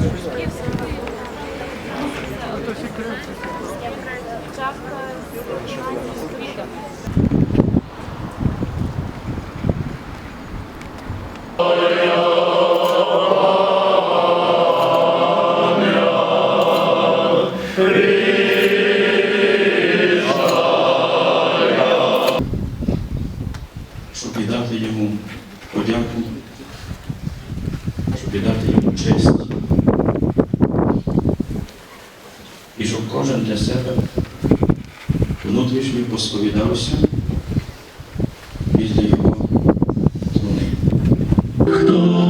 Щоб віддати йому подяку, щоб віддати йому честь. і щоб кожен для себе внутрішньо посповідався біля його труни.